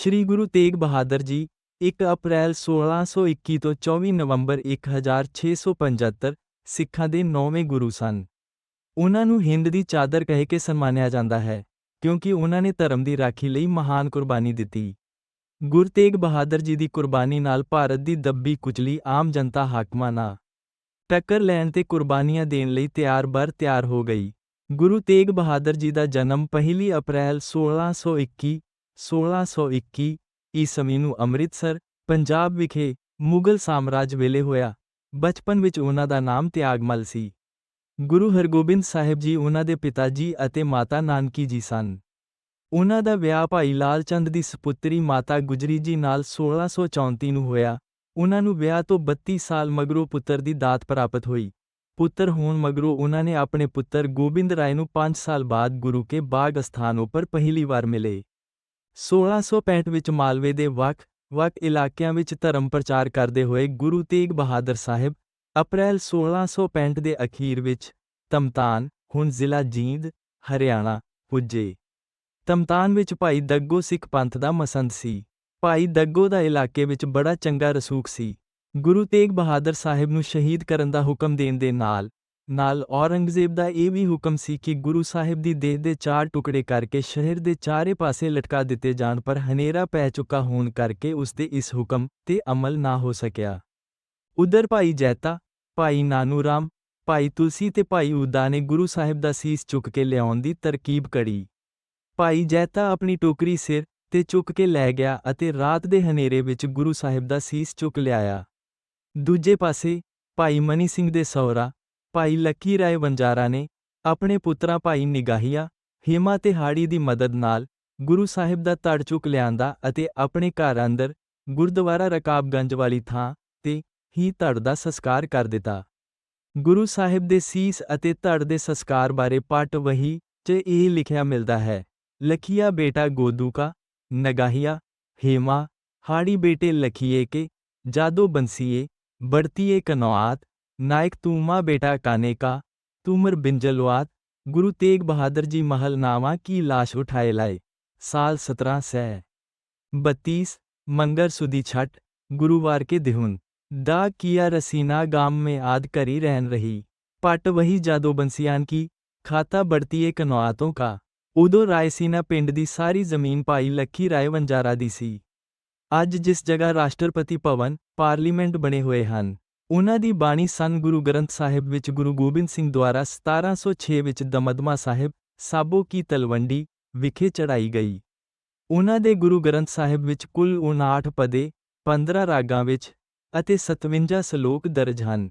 ਸ੍ਰੀ ਗੁਰੂ ਤੇਗ ਬਹਾਦਰ ਜੀ 1 ਅਪ੍ਰੈਲ 1621 ਤੋਂ 24 ਨਵੰਬਰ 1675 ਸਿੱਖਾਂ ਦੇ ਨੌਵੇਂ ਗੁਰੂ ਸਨ। ਉਹਨਾਂ ਨੂੰ ਹਿੰਦ ਦੀ ਚਾਦਰ ਕਹਿ ਕੇ ਸਨਮਾਨਿਆ ਜਾਂਦਾ ਹੈ, ਕਿਉਂਕਿ ਉਹਨਾਂ ਨੇ ਧਰਮ ਦੀ ਰਾਖੀ ਲਈ ਮਹਾਨ ਕੁਰਬਾਨੀ ਦਿੱਤੀ। ਗੁਰੂ ਤੇਗ ਬਹਾਦਰ ਜੀ ਦੀ ਕੁਰਬਾਨੀ ਨਾਲ ਭਾਰਤ ਦੀ ਦੱਬੀ ਕੁਚਲੀ ਆਮ ਜਨਤਾ ਹਾਕਮਾਂ ਨਾਲ ਟੱਕਰ ਲੈਣ ਤੇ ਕੁਰਬਾਨੀਆਂ ਦੇਣ ਲਈ ਤਿਆਰ-ਬਰ ਤਿਆਰ ਹੋ ਗਈ। ਗੁਰੂ ਤੇਗ ਬਹਾਦਰ ਜੀ ਦਾ ਜਨਮ 1 ਅਪ੍ਰੈਲ 1621 1621 ਈਸਵੀ ਨੂੰ ਅੰਮ੍ਰਿਤਸਰ, ਪੰਜਾਬ ਵਿਖੇ ਮੁਗਲ ਸਾਮਰਾਜ ਵੇਲੇ ਹੋਇਆ। ਬਚਪਨ ਵਿੱਚ ਉਹਨਾਂ ਦਾ ਨਾਮ ਤਿਆਗਮਲ ਸੀ। ਗੁਰੂ ਹਰਗੋਬਿੰਦ ਸਾਹਿਬ ਜੀ ਉਹਨਾਂ ਦੇ ਪਿਤਾ ਜੀ ਅਤੇ ਮਾਤਾ ਨਾਨਕੀ ਜੀ ਸਨ। ਉਹਨਾਂ ਦਾ ਵਿਆਹ ਭਾਈ ਲਾਲ ਚੰਦ ਦੀ ਸੁਪੁੱਤਰੀ ਮਾਤਾ ਗੁਜਰੀ ਜੀ ਨਾਲ 1634 ਨੂੰ ਹੋਇਆ। ਉਹਨਾਂ ਨੂੰ ਵਿਆਹ ਤੋਂ 32 ਸਾਲ ਮਗਰੋਂ ਪੁੱਤਰ ਦੀ ਦਾਤ ਪ੍ਰਾਪਤ ਹੋਈ। ਪੁੱਤਰ ਹੋਣ ਮਗਰੋਂ ਉਹਨਾਂ ਨੇ ਆਪਣੇ ਪੁੱਤਰ ਗੋਬਿੰਦ ਰਾਏ ਨੂੰ 5 ਸਾਲ ਬਾਅਦ ਗੁਰੂ ਕੇ ਬਾਗ ਅਸਥਾਨ ਉੱਪਰ ਪਹਿਲੀ ਵਾਰ ਮਿਲੇ। 1665 ਵਿੱਚ ਮਾਲਵੇ ਦੇ ਵੱਖ ਵੱਖ ਇਲਾਕਿਆਂ ਵਿੱਚ ਧਰਮ ਪ੍ਰਚਾਰ ਕਰਦੇ ਹੋਏ ਗੁਰੂ ਤੇਗ ਬਹਾਦਰ ਸਾਹਿਬ ਅਪ੍ਰੈਲ 1665 ਦੇ ਅਖੀਰ ਵਿੱਚ ਤਮਤਾਨ, ਹੁਣ ਜ਼ਿਲ੍ਹਾ ਜੀਂਦ, ਹਰਿਆਣਾ, ਪੁੱਜੇ। ਤਮਤਾਨ ਵਿੱਚ ਭਾਈ ਦੱਗੋ ਸਿੱਖ ਪੰਥ ਦਾ ਮਸੰਦ ਸੀ। ਭਾਈ ਦੱਗੋ ਦਾ ਇਲਾਕੇ ਵਿੱਚ ਬੜਾ ਚੰਗਾ ਰਸੂਖ ਸੀ। ਗੁਰੂ ਤੇਗ ਬਹਾਦਰ ਸਾਹਿਬ ਨੂੰ ਸ਼ਹੀਦ ਕਰਨ ਦਾ ਹੁਕਮ ਦੇਣ ਦੇ ਨਾਲ ਨਾਲ ਔਰੰਗਜ਼ੇਬ ਦਾ ਇਹ ਵੀ ਹੁਕਮ ਸੀ ਕਿ ਗੁਰੂ ਸਾਹਿਬ ਦੀ ਦੇਹ ਦੇ ਚਾਰ ਟੁਕੜੇ ਕਰਕੇ ਸ਼ਹਿਰ ਦੇ ਚਾਰੇ ਪਾਸੇ ਲਟਕਾ ਦਿੱਤੇ ਜਾਣ ਪਰ ਹਨੇਰਾ ਪੈ ਚੁੱਕਾ ਹੋਣ ਕਰਕੇ ਉਸ ਦੇ ਇਸ ਹੁਕਮ ਤੇ ਅਮਲ ਨਾ ਹੋ ਸਕਿਆ। ਉਧਰ ਭਾਈ ਜੈਤਾ, ਭਾਈ ਨਾਨੂ ਰਾਮ, ਭਾਈ ਤੁਲਸੀ ਤੇ ਭਾਈ ਉਦਾ ਨੇ ਗੁਰੂ ਸਾਹਿਬ ਦਾ ਸੀਸ ਚੁੱਕ ਕੇ ਲਿਆਉਣ ਦੀ ਤਰਕੀਬ ਕੜੀ ਭਾਈ ਜੈਤਾ ਆਪਣੀ ਟੋਕਰੀ ਸਿਰ ਤੇ ਚੁੱਕ ਕੇ ਲੈ ਗਿਆ ਅਤੇ ਰਾਤ ਦੇ ਹਨੇਰੇ ਵਿੱਚ ਗੁਰੂ ਸਾਹਿਬ ਦਾ ਸੀਸ ਚੁੱਕ ਲਿਆਇਆ। ਦੂਜੇ ਪਾਸੇ ਭਾਈ ਮਨੀ ਸਿੰਘ ਦੇ ਸਹੁਰਾ ਭਾਈ ਲੱਕੀ ਰਾਏ ਵੰਜਾਰਾ ਨੇ ਆਪਣੇ ਪੁੱਤਰਾ ਭਾਈ ਨਿਗਾਹੀਆ, ਹੇਮਾ ਤੇ ਹਾੜੀ ਦੀ ਮਦਦ ਨਾਲ ਗੁਰੂ ਸਾਹਿਬ ਦਾ ਤੜ ਚੁੱਕ ਲਿਆਂਦਾ ਅਤੇ ਆਪਣੇ ਘਰ ਅੰਦਰ ਗੁਰਦੁਆਰਾ ਰਕਾਬਗੰਜ ਵਾਲੀ ਥਾਂ ਤੇ ਹੀ ਧੜ ਦਾ ਸੰਸਕਾਰ ਕਰ ਦਿੱਤਾ। ਗੁਰੂ ਸਾਹਿਬ ਦੇ ਸੀਸ ਅਤੇ ਧੜ ਦੇ ਸੰਸਕਾਰ ਬਾਰੇ ਪਾਠ ਵਹੀ 'ਚ ਇਹ ਲਿਖਿਆ ਮਿਲਦਾ ਹੈ, ਲਖੀਆ ਬੇਟਾ ਗੋਦੂ ਕਾ, ਨਗਾਹੀਆ, ਹੇਮਾ, ਹਾੜੀ ਬੇਟੇ ਲਖੀਏ ਕੇ, ਜਾਦੋ ਬੰਸੀਏ, ਬੜਤੀਏ ਕਨੌਆਤ नायक तूमा बेटा काने का तूमर बिंजलवात गुरु तेग बहादुर जी महल नामा की लाश उठाए लाए साल सत्रह सै बत्तीस मंगर सुदी छठ गुरुवार के दिहुन दा किया रसीना गांव में आद करी रहन रही पट वही जादो बंसियान की खाता बढ़तीए कनौआतों का ਉਦੋਂ ਰਾਇਸੀਨਾ ਪਿੰਡ ਦੀ ਸਾਰੀ ਜ਼ਮੀਨ ਭਾਈ ਲੱਖੀ ਰਾਏ ਵੰਜਾਰਾ ਦੀ ਸੀ ਅੱਜ ਜਿਸ ਜਗ੍ਹਾ ਰਾਸ਼ਟਰਪਤੀ ਭਵਨ ਪਾਰਲੀਮੈਂਟ ਬਣੇ ਹੋਏ ਹਨ ਉਹਨਾਂ ਦੀ ਬਾਣੀ ਸਨ ਗੁਰੂ ਗ੍ਰੰਥ ਸਾਹਿਬ ਵਿੱਚ ਗੁਰੂ ਗੋਬਿੰਦ ਸਿੰਘ ਦੁਆਰਾ 1706 ਵਿੱਚ ਦਮਦਮਾ ਸਾਹਿਬ, ਸਾਬੋ ਕੀ ਤਲਵੰਡੀ, ਵਿਖੇ ਚੜਾਈ ਗਈ। ਉਹਨਾਂ ਦੇ ਗੁਰੂ ਗ੍ਰੰਥ ਸਾਹਿਬ ਵਿੱਚ ਕੁੱਲ 59 ਪਦੇ 15 ਰਾਗਾਂ ਵਿੱਚ ਅਤੇ 57 ਸ਼ਲੋਕ ਦਰਜ ਹਨ।